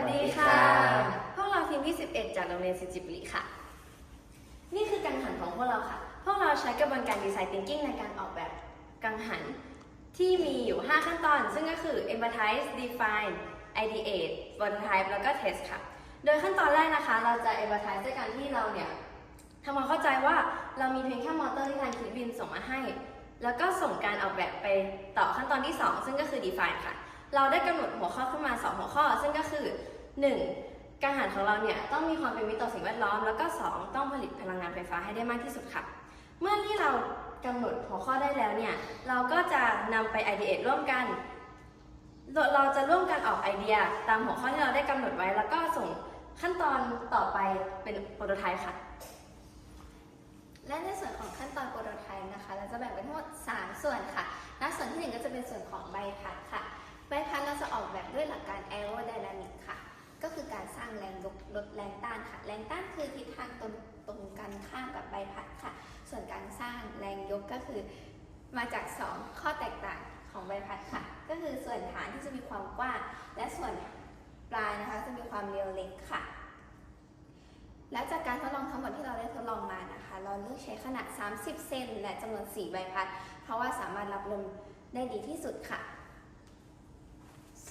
วัสดีค่ะ พวกเราทีมที่11 จากโรงเรียนสิจิบลิค่ะ นี่คือกังหันของพวกเราค่ะ พวกเราใช้กระบวนการดีไซน์ thinking ในการออกแบบกังหันที่มีอยู่ 5 ขั้นตอน ซึ่งก็คือ empathize define ideate prototype แล้วก็ test ค่ะ โดยขั้นตอนแรกนะคะ เราจะ empathize ด้วยการที่เราเนี่ยทำความเข้าใจว่าเรามีเพียงแค่มอเตอร์ที่ทางคิดวินส่งมาให้ แล้วก็ส่งการออกแบบไปต่อขั้นตอนที่ 2 ซึ่งก็คือ define ค่ะ เราได้กำหนดหัวข้อขึ้นมา 2 หัวข้อ ซึ่งก็คือ 1. กังหันของเราเนี่ยต้องมีความเป็นมิตรต่อสิ่งแวดล้อม แล้วก็ 2. ต้องผลิตพลังงานไฟฟ้าให้ได้มากที่สุดค่ะ เมื่อที่เรากำหนดหัวข้อได้แล้วเนี่ย เราก็จะนำไป ideate ร่วมกัน เราจะร่วมกันออกไอเดีย ตามหัวข้อที่เราได้กำหนดไว้ แล้วก็ส่งขั้นตอนต่อไปเป็นโปรโตไทป์ค่ะ และในส่วนของขั้นตอนโปรโตไทป์นะคะ เราจะแบ่งเป็นทั้งหมด 3 ส่วนค่ะและส่วนที่ 1 ก็จะเป็นส่วนของใบพัดค่ะ ใบพัดเราจะออกแบบด้วยหลักการ aerodynamic ค่ะ ก็คือการสร้างแรงยกลดแรงต้านค่ะ แรงต้านคือทิศทางตรงตรงกันข้ามกับใบพัดค่ะ ส่วนการสร้างแรงยกก็คือมาจาก 2 ข้อแตกต่างของใบพัดค่ะ ก็คือส่วนฐานที่จะมีความกว้าง และส่วนปลายนะคะจะมีความเรียวเล็กค่ะ และจากการทดลองทั้งหมดที่เราได้ทดลองมานะคะ เราเลือกใช้ขนาด 30 เซนและจำนวน 4 ใบพัด เพราะว่าสามารถรับลมได้ดีที่สุดค่ะ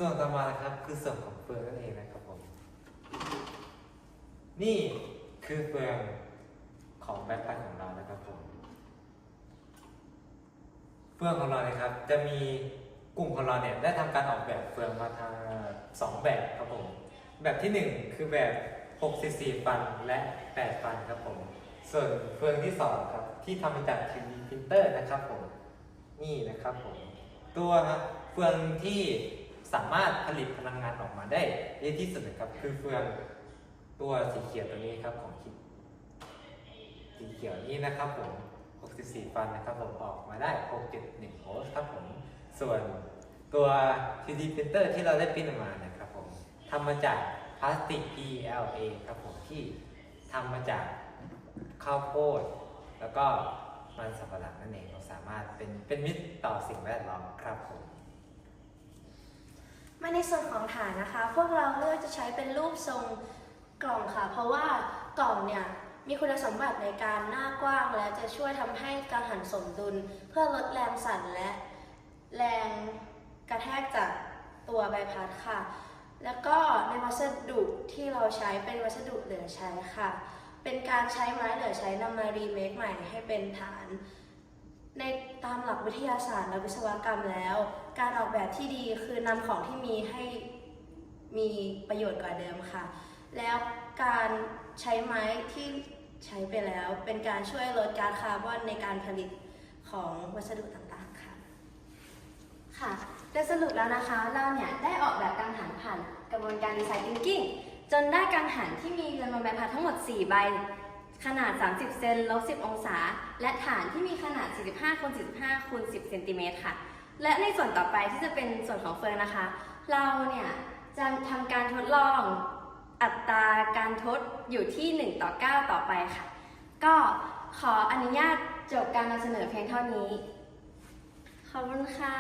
ส่วนต่อมานะครับคือส่วนของเฟืองนั่นเองนะครับผม นี่คือเฟืองของแบ็คพันของเรานะครับผมเฟืองของเราเนะครับ จะมีกลุ่มของเราเนี่ยได้ทำการออกแบบเฟืองมาทางสองแบบครับผม แบบที่หนึ่งคือแบบ6 cc ฟันและ 8 ฟันครับผม ส่วนเฟืองที่สองครับ ที่ทำมาจาก 3D printer นะครับผม นี่นะครับผม ตัวเฟืองที่ สามารถผลิตพลังงานออกมาได้เยอะที่สุดนะครับคือเฟืองตัวสีเขียวตัวนี้ครับของคิดสีเขียวนี้นะครับผม 64 ฟันนะครับผมออกมาได้671โวลต์ครับผม ส่วนตัว 3D printer ที่เราได้พิมพ์ออกมานะครับผมทำมาจากพลาสติก PLA ครับผมที่ทำมาจากข้าวโพด แล้วก็มันสำปะหลังนั่นเองเราสามารถเป็นเป็นมิตรต่อสิ่งแวดล้อมครับผม ในส่วนของฐานนะคะ พวกเราเลือกจะใช้เป็นรูปทรงกล่องค่ะ เพราะว่ากล่องเนี่ยมีคุณสมบัติในการหน้ากว้าง และจะช่วยทำให้การหันสมดุล เพื่อลดแรงสั่นและแรงกระแทกจากตัวใบพัดค่ะ แล้วก็ในวัสดุที่เราใช้เป็นวัสดุเหลือใช้ค่ะ เป็นการใช้ไม้เหลือใช้นำมารีเมคใหม่ให้เป็นฐานามหลักวิทยาศาสตร์และวิศวกรรมแล้ว การออกแบบที่ดีคือนำของที่มีให้มีประโยชน์กว่าเดิมค่ะ แล้วการใช้ไม้ที่ใช้ไปแล้วเป็นการช่วยลดก๊าซคาร์บอนในการผลิตของวัสดุต่างๆค่ะ ค่ะโดยสรุปแล้วนะคะ เราเนี่ยได้ออกแบบกังหันผ่านกระบวนการดีไซน์ thinking จนได้กังหันที่มีจำนวนใบพัดทั้งหมด 4 ใบ ขนาด 30 เซนลบ 10 องศา และฐานที่มีขนาด 45คูณ45คูณ10 เซนติเมตรค่ะ และในส่วนต่อไปที่จะเป็นส่วนของเฟืองนะคะ เราเนี่ยจะทำการทดลองอัตราการทดอยู่ที่ 1 ต่อ 9 ต่อไปค่ะ ก็ขออนุญาตจบการนำเสนอเพียงเท่านี้ ขอบคุณค่ะ